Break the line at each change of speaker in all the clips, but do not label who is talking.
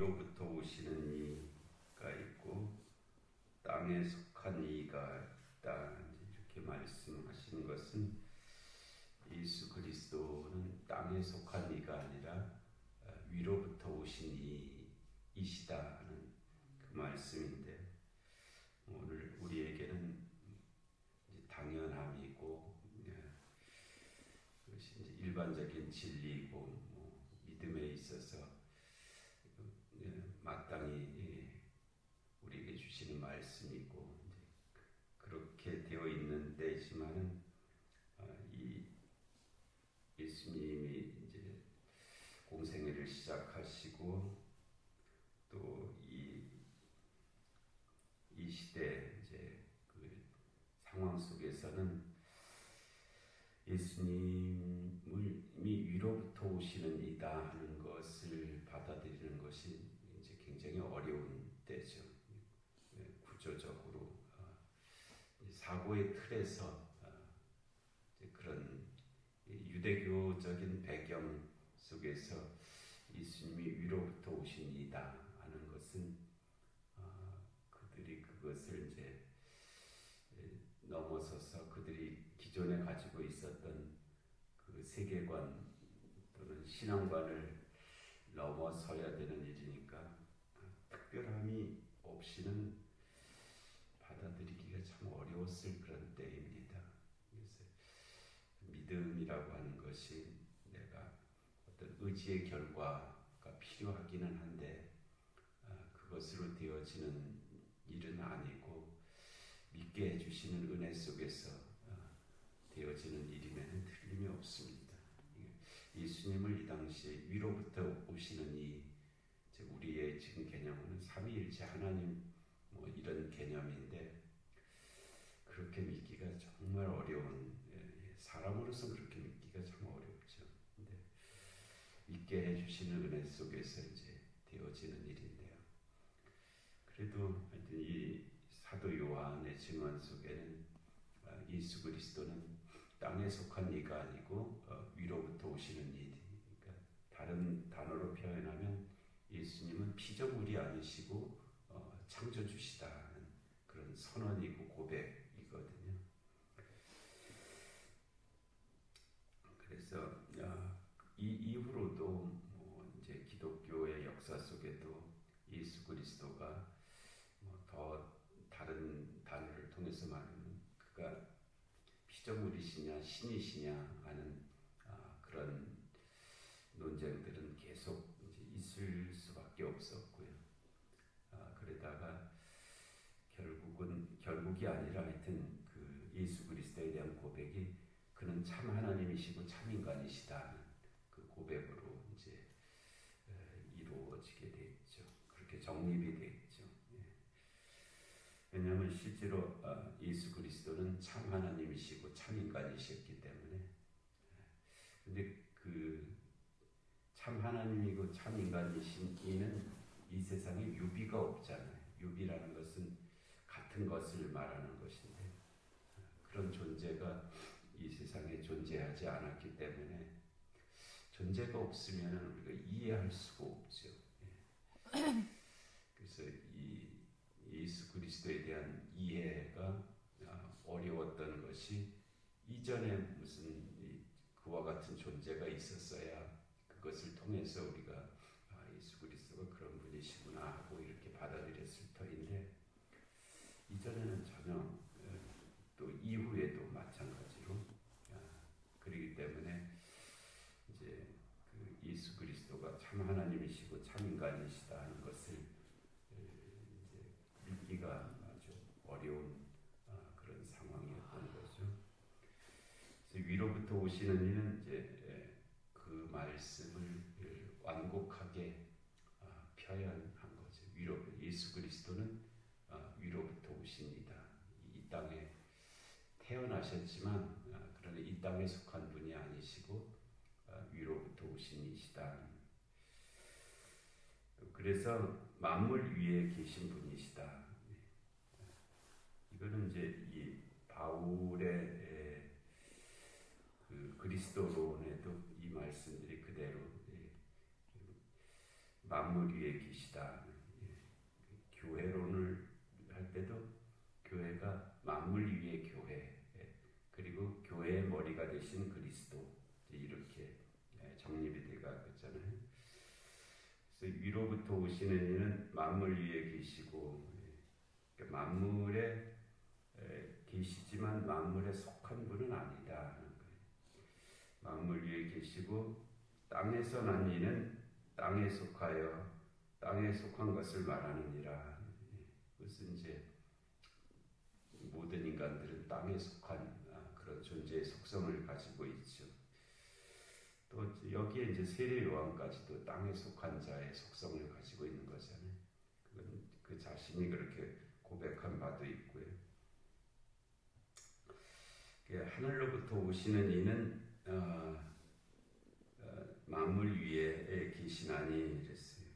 위로부터 오시는 이가 있고 땅에 속한 이가 있다. 이렇게 말씀하시는 것은 예수 그리스도는 땅에 속한 이가 아니라 어, 위로부터 오신 이이시다는 그오늘 우리에게는 당연함이고 예, 그것이 이제 일반적인 진리이고 뭐 믿음에 있어서 예, 마땅히 예, 우리에게 주시는 말씀이고 그렇게 되어 있는 때지만은 어, 이 예수님이 이제 공생애를 시작하시고 또이 이 시대 이제 그 상황 속에서는 예수님을 이 위로부터 오시는 이다 하는 것을 받아들이는 것이 이제 굉장히 어려운 때죠. 네, 구조적으로 어, 사고의 틀에서 어, 그런 유대교적인 배경 속에서 예수님이 위로부터 오신 이다 하는 것은 어, 그들이 그것을 이제 넘어서서 그들이 기존에 가지고 있었던 그 세계관 또는 신앙관을 넘어서야 되는 일이니까 특별함이 없이는 받아들이기가 참 어려웠을 그런 때입니다. 그래서 믿음이라고 하는 것이 의지의 결과가 필요하기는 한데 아, 그것으로 되어지는 일은 아니고 믿게 해주시는 은혜 속에서 아, 되어지는 일임에는 틀림이 없습니다. 예수님을 이 당시에 위로부터 오시는 이 우리의 지금 개념은 삼위일체 하나님 뭐 이런 개념인데 그렇게 믿기가 정말 어려운 예, 예, 사람으로서 그렇게 믿기가 참 어렵죠. 근데 믿게 해 주시는 은혜 속에서 이제 되어지는 일인데요. 그래도 이 사도 요한의 증언 속에는 아, 예수 그리스도는 땅에 속한 이가 아니고 어, 위로부터 오시는 이. 그러니까 다른 단어로 표현하면 예수님은 피조물이 아니시고 어, 창조주시다는 그런 선언이고 고백이거든요. 그래서 어, 이 이후로도 뭐 이제 기독교의 역사 속에도 예수 그리스도가 뭐 더 다른 단어를 통해서 말하면 그가 피조물이시냐 신이시냐 하는 아, 그런 논쟁들은 계속 있을 수밖에 없었고요. 아, 그러다가 결국은 결국이 아니라 하여튼 그 예수 그리스도에 대한 고백이 그는 참 하나님이시고 참 인간이시다 그 고백으로 이제 이루어지게 그렇게 정립이 됐죠. 예. 왜냐하면 실제로 아, 예수 그리스도는 참 하나님이시고 참 인간이셨기 때문에 예. 근데 그 참 하나님이고 참 인간이신 이는 이 세상에 유비가 없잖아요. 유비라는 것은 같은 것을 말하는 것인데 그런 존재가 이 세상에 존재하지 않았기 때문에 존재가 없으면 우리가 이해할 수가 없죠. 예. 그래서 이 예수 그리스도에 대한 이해가 아, 어려웠던 것이 이전에 무슨 그와 같은 존재가 있었어야 그것을 통해서 우리가 아, 예수 그리스도가 그런 분이시구나 하고 이렇게 받아들였을 터인데 이전에는 전혀 어, 또 이후에도 마찬가지로 아, 그러기 때문에 이제 그 예수 그리스도가 참 하나님이시고 참 인간이시다 하는 것을 이제 믿기가 아주 어려운 아, 그런 상황이었던 거죠. 위로부터 오시는 이는 이제 그 말씀을 완곡하게 아, 표현한 거죠. 위로 예수 그리스도는 아, 위로부터 오십니다. 이 땅에 태어나셨지만 아, 그러나 이 땅에 속한 분이 아니시고 위로부터 오신 이시다. 그래서 만물 위에 계신 분이시다. 네. 이거는 이제 이 바울의 그 그리스도론에도 이 말씀들이 그대로 만물 위에 계시다. 예. 교회론을 할 때도 교회가 만물 위의 교회 예. 그리고 교회의 머리가 되신 그리스도 이렇게 예, 정립이 돼가 그랬잖아요. 그래서 위로부터 오시는 이는 만물 위에 계시고 예. 그러니까 만물에 계시지만 만물에 속한 분은 아니다. 만물 위에 계시고 땅에서 난 이는 땅에 속하여 땅에 속한 것을 말하느니라. 그것은 이제 모든 인간들은 땅에 속한 아, 그런 존재의 속성을 가지고 있죠. 또 여기에 이제 세례 요한까지도 땅에 속한 자의 속성을 가지고 있는 거잖아요. 그건 그 자신이 그렇게 고백한 바도 있고요. 하늘로부터 오시는 이는 어, 어, 만물 위에 계시나니 이랬어요.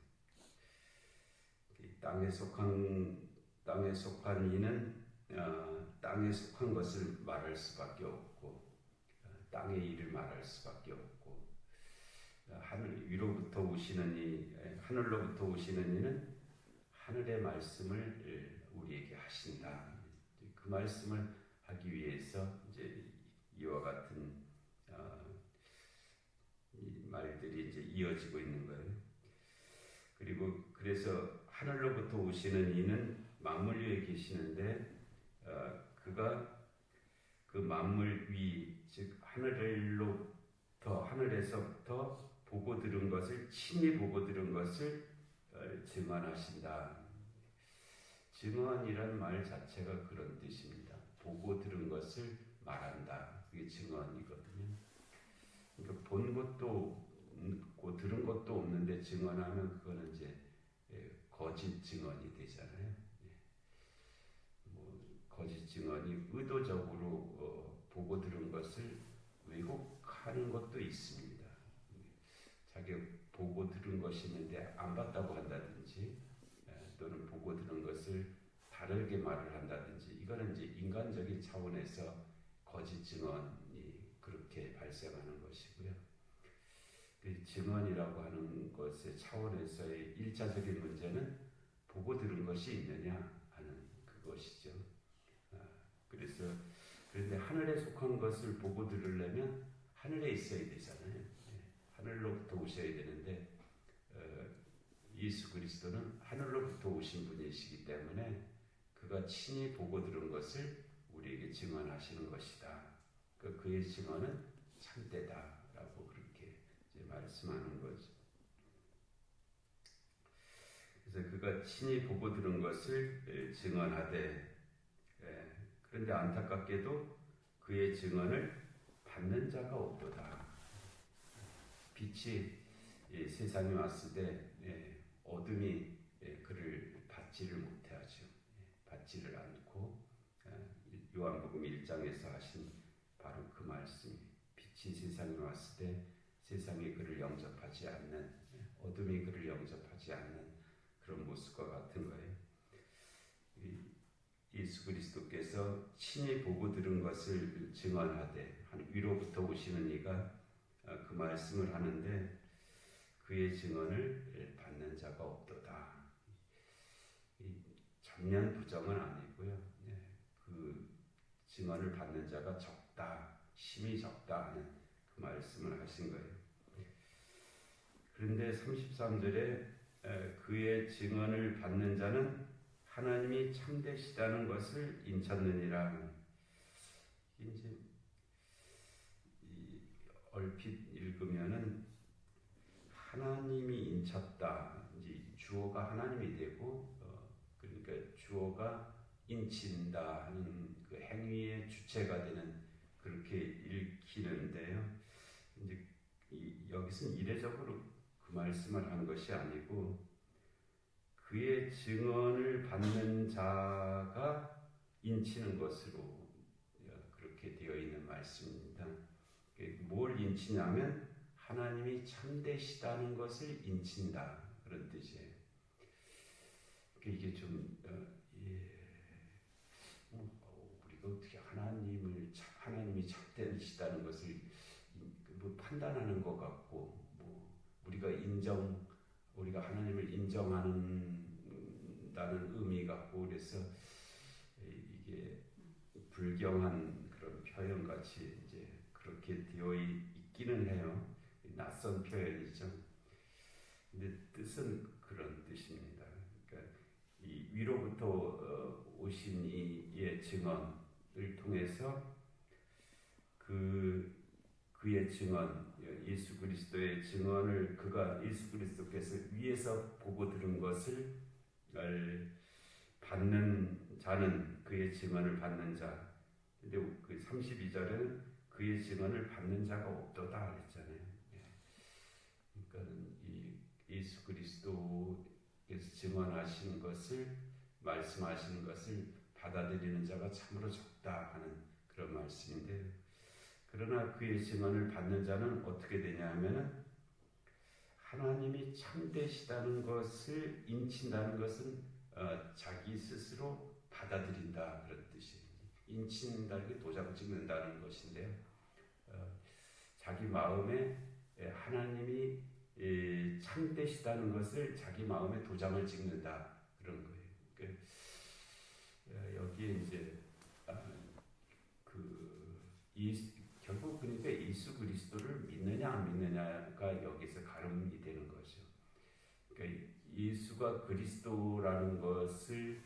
땅에 속한 땅에 속한 이는 어, 땅에 속한 것을 말할 수밖에 없고 어, 땅의 일을 말할 수밖에 없고 어, 하늘 위로부터 오시는 이 하늘로부터 오시는 이는 하늘의 말씀을 우리에게 하신다. 그 말씀을 하기 위해서 이제 이와 같은 어, 말들이 이제 이어지고 있는 거예요. 그리고 그래서 하늘로부터 오시는 이는 만물 위에 계시는데 어, 그가 그 만물 위, 즉 하늘로부터 하늘에서부터 보고 들은 것을 친히 보고 들은 것을 어, 증언하신다. 증언이란 말 자체가 그런 뜻입니다. 보고 들은 것을 말한다. 그게 증언이거든요. 그러니까 본 것도 없고 들은 것도 없는데 증언하면 그거는 이제 예, 거짓 증언이 되잖아요. 예. 뭐 거짓 증언이 의도적으로 어, 보고 들은 것을 왜곡하는 것도 있습니다. 자기 보고 들은 것이 있는데 안 봤다고 한다든지 예, 또는 보고 들은 것을 다르게 말을 한다든지 이거는 이제 인간적인 차원에서 거짓 증언 이 그렇게 발생하는 것이고요. 그 증언이라고 하는 것의 차원에서의 일차적인 문제는 보고 들은 것이 있느냐 하는 그것이죠. 아, 그래서 그런데 하늘에 속한 것을 보고 들으려면 하늘에 있어야 되잖아요. 네, 하늘로부터 오셔야 되는데 어, 예수 그리스도는 하늘로부터 오신 분이시기 때문에 그가 친히 보고 들은 것을 우리에게 증언하시는 것이다. 그 그의 증언은 참되다라고 그렇게 말씀하는 거죠. 그래서 그가 친히 보고 들은 것을 예, 증언하되 예, 그런데 안타깝게도 그의 증언을 받는 자가 없도다. 빛이 예, 세상에 왔을 때 어둠이 그를 받지를 못해 하죠. 받지를 않고 요한복음 1장에서 하신 바로 그 말씀 빛이 세상에 왔을 때 세상이 그를 영접하지 않는 어둠이 그를 영접하지 않는 그런 모습과 같은 거예요. 예수 그리스도께서 친히 보고 들은 것을 증언하되 위로부터 오시는 이가 어, 그 말씀을 하는데 그의 증언을 받는 자가 없도다. 전면 부정은 아니고요. 증언을 받는 자가 적다, 심히 적다 하는 그 말씀을 하신 거예요. 그런데 33절에 그의 증언을 받는 자는 하나님이 참되시다는 것을 인쳤느니라. 이제 얼핏 읽으면은 하나님이 인쳤다. 이제 주어가 하나님이 되고 어, 그러니까 주어가 인친다 하는 그 행위의 주체가 되는 그렇게 읽히는데요. 이제 여기서는 이례적으로 그 말씀을 한 것이 아니고 그의 증언을 받는 자가 인치는 것으로 그렇게 되어 있는 말씀입니다. 뭘 인치냐면 하나님이 참되시다는 것을 인친다 그런 뜻이에요. 이게 좀 어, 예, 뭐, 어, 우리가 어떻게 하나님을 하나님이 참되시다는 것을 뭐 판단하는 것 같고 뭐 우리가 인정하는 우리가 하나님을 인정하는다는 의미가 갖고 그래서 이게 불경한 그런 표현 같이 이제 그렇게 되어 있기는 해요. 낯선 표현이죠. 근데 뜻은 그런 뜻입니다. 그러니까 이 위로부터 어, 오신 이의 증언 을 통해서 그 그의 증언, 예수 그리스도의 증언을 그가 예수 그리스도께서 위에서 보고 들은 것을 받는 자는 그의 증언을 받는 자. 근데 그 32절에는 그의 증언을 받는 자가 없도다 그랬잖아요. 예. 그러니까 이 예수 그리스도께서 증언하신 것을 말씀하시는 것을 받아들이는 자가 참으로 적다 하는 그런 말씀인데요. 그러나 그의 증언을 받는 자는 어떻게 되냐 하면은 하나님이 참되시다는 것을 인친다는 것은 어, 자기 스스로 받아들인다 그런 뜻이에요. 인친다는 게 도장 찍는다는 것인데요. 어, 자기 마음에 하나님이 예, 참되시다는 것을 자기 마음에 도장을 찍는다 그런. 그, 어, 여기에 이제 아, 그이 결국 그러니까 예수 그리스도를 믿느냐 안 믿느냐가 여기서 가름이 되는 거죠. 그러니까 예수가 그리스도라는 것을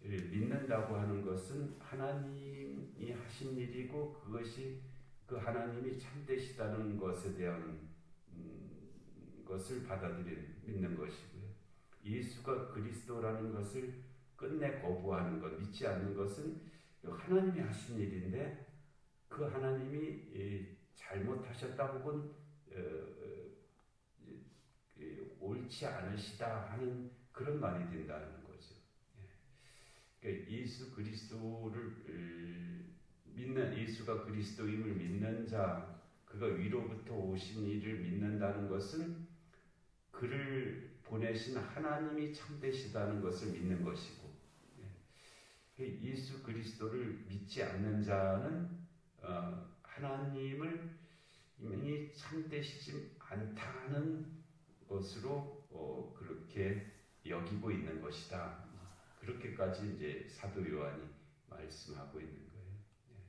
믿는다고 하는 것은 하나님이 하신 일이고 그것이 그 하나님이 참되시다는 것에 대한 음, 것을 받아들이는 믿는 것이고요. 예수가 그리스도라는 것을 끝내 거부하는 것, 믿지 않는 것은 하나님이 하신 일인데 그 하나님이 잘못하셨다 혹은 어, 어, 옳지 않으시다 하는 그런 말이 된다는 거죠. 예. 그러니까 예수 그리스도를 믿는 예수가 그리스도임을 믿는 자, 그가 위로부터 오신 이를 믿는다는 것은 그를 보내신 하나님이 참되시다는 것을 믿는 것이고, 예. 그 예수 그리스도를 믿지 않는 자는 어, 하나님을 이미 참되시지 않다는 것으로 어, 그렇게 여기고 있는 것이다. 그렇게까지 이제 사도 요한이 말씀하고 있는 거예요. 예.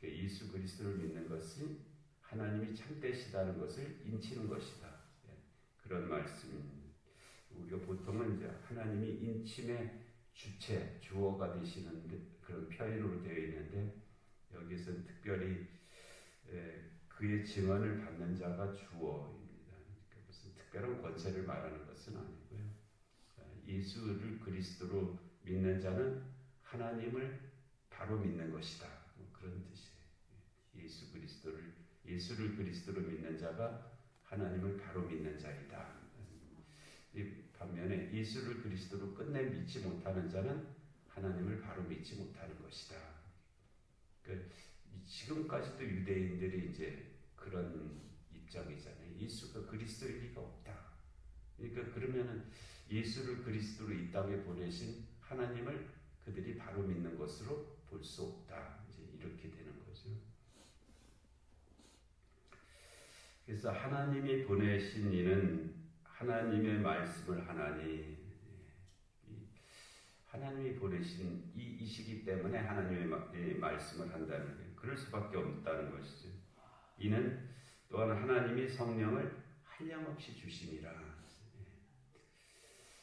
그러니까 예수 그리스도를 믿는 것은 하나님이 참되시다는 것을 인치는 것이다. 예. 그런 말씀입니다. 우리가 보통은 이제 하나님이 인침의 주체, 주어가 되시는 그런 표현으로 되어 있는데 여기서 특별히 그의 증언을 받는 자가 주어입니다. 그러니까 무슨 특별한 권세를 말하는 것은 아니고요. 아, 예수를 그리스도로 믿는 자는 하나님을 바로 믿는 것이다. 뭐 그런 뜻이에요. 예수 그리스도를 예수를 그리스도로 믿는 자가 하나님을 바로 믿는 자이다. 반면에 예수를 그리스도로 끝내 믿지 못하는 자는 하나님을 바로 믿지 못하는 것이다. 그 지금까지도 유대인들이 이제 그런 입장이잖아요. 예수가 그리스도일 리가 없다. 그러니까 그러면은 예수를 그리스도로 이 땅에 보내신 하나님을 그들이 바로 믿는 것으로 볼 수 없다. 이제 이렇게 되는 거죠. 그래서 하나님이 보내신 이는 하나님의 말씀을 하나니 하나님이 보내신 이, 이 시기 때문에 하나님의 말씀을 한다는 거예요. 그럴 수밖에 없다는 것이죠. 이는 또한 하나님이 성령을 한량없이 주심이라.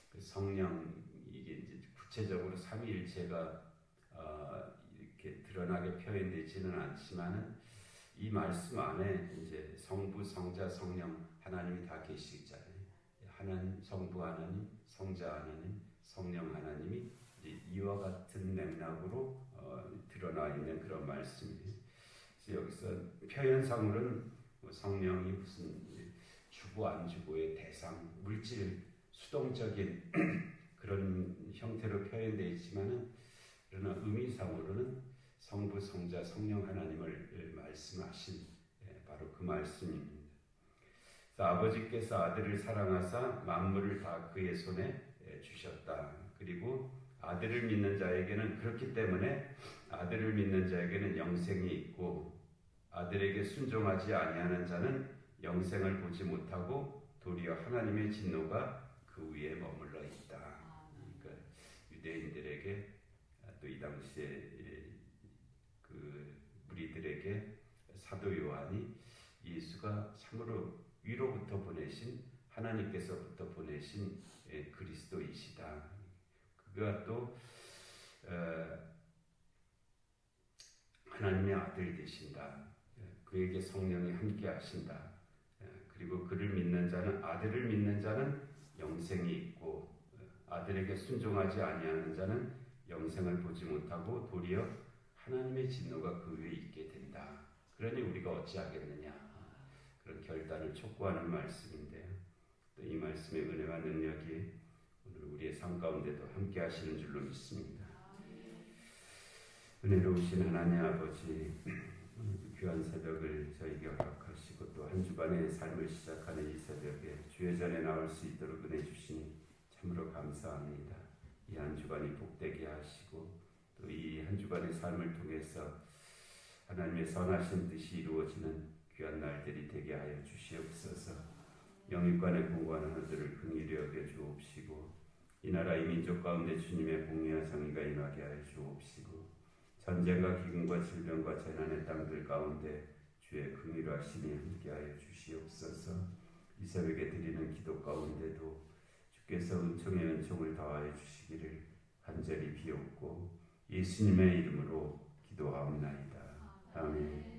그 성령 이게 이제 구체적으로 삼위일체가 어, 이렇게 드러나게 표현되지는 않지만은 이 말씀 안에 이제 성부, 성자, 성령 하나님이 다 계시잖아요. 하나님, 성부 하나님, 성자 하나님, 성령 하나님이 이와 같은 맥락으로 어, 드러나 있는 그런 말씀이에요. 여기서 표현상으로는 뭐 성령이 무슨 주고 안 주고의 대상, 물질, 수동적인 그런 형태로 표현되어 있지만은 그러나 의미상으로는 성부, 성자, 성령 하나님을 말씀하신 예, 바로 그 말씀입니다. 아버지께서 아들을 사랑하사 만물을 다 그의 손에 예, 주셨다. 그리고 아들을 믿는 자에게는 그렇기 때문에 아들을 믿는 자에게는 영생이 있고 아들에게 순종하지 아니하는 자는 영생을 보지 못하고 도리어 하나님의 진노가 그 위에 머물러 있다. 그러니까 유대인들에게 아, 또이 당시에 예, 그 무리들에게 사도 요한이 예수가 참으로 위로부터 보내신 하나님께서부터 보내신 예, 그리스도이시다. 그가 또 어, 하나님의 아들 되신다. 예, 그에게 성령이 함께 하신다. 예, 그리고 그를 믿는 자는 아들을 믿는 자는 영생이 있고 어, 아들에게 순종하지 아니하는 자는 영생을 보지 못하고 도리어 하나님의 진노가 그 위에 있게 된다. 그러니 우리가 어찌하겠느냐 그런 결단을 촉구하는 말씀인데요. 또 이 말씀의 은혜와 능력이 오늘 우리의 삶 가운데도 함께 하시는 줄로 믿습니다. 은혜로우신 하나님 아버지 오늘 귀한 새벽을 저에게 허락하시고 또 한 주간의 삶을 시작하는 이 새벽에 주의 전에 나올 수 있도록 은혜 주시니 참으로 감사합니다. 이 한 주간이 복되게 하시고 또 이 한 주간의 삶을 통해서 하나님의 선하신 뜻이 이루어지는 귀한 날들이 되게 하여 주시옵소서. 영육간의 공부하는 자들을 긍휼히 여겨 주옵시고 이 나라 이 민족 가운데 주님의 공의와 정의가 임하게 하여 주옵시고 전쟁과 기근과 질병과 재난의 땅들 가운데 주의 긍휼하심이 함께하여 주시옵소서. 이 새벽에 드리는 기도 가운데도 주께서 은총의 은총을 더하여 주시기를 간절히 비옵고 예수님의 이름으로 기도하옵나이다. 아멘.